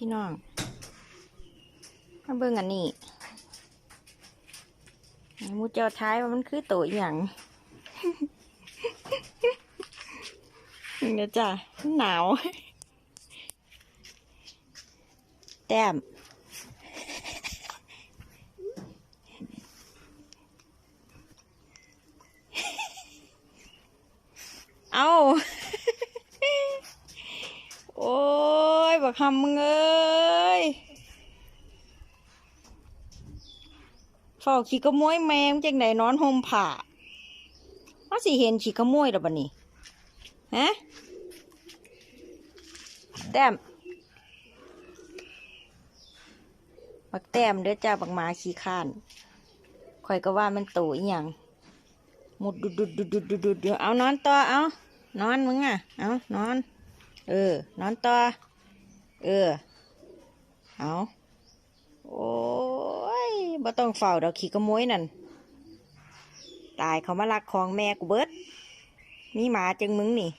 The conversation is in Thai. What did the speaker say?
พี่น้องมาเบิ่งอันนี้มูเจ้าท้ายว่ามันคือโตอหย่างเดี๋ยวจ้ะหนาว แต้มเอา โอ้ย บักคำมึงเอ้ยเฝ้าขี้ขโมยแมงจังไดนนอนห่มผ้าว่าสิเห็นขี้ขโมยแล้วบัดนี้ฮะแต้มบักแต้มเด้อจ้าบักหมาขี้ข้านข่อยก็ว่ามันโตอีหยังมุดดุดดุดดุดดุดดุดดุดเอานอนต่อเอานอนมึงอะ เอานอน เออ นอนต่อ เออ เอาโอ้ยบ่ต้องเฝ้าดอกขี้กระมยนั่น ตายเขามาลักของแม่กูเบิด มีหมาจังมึงนี่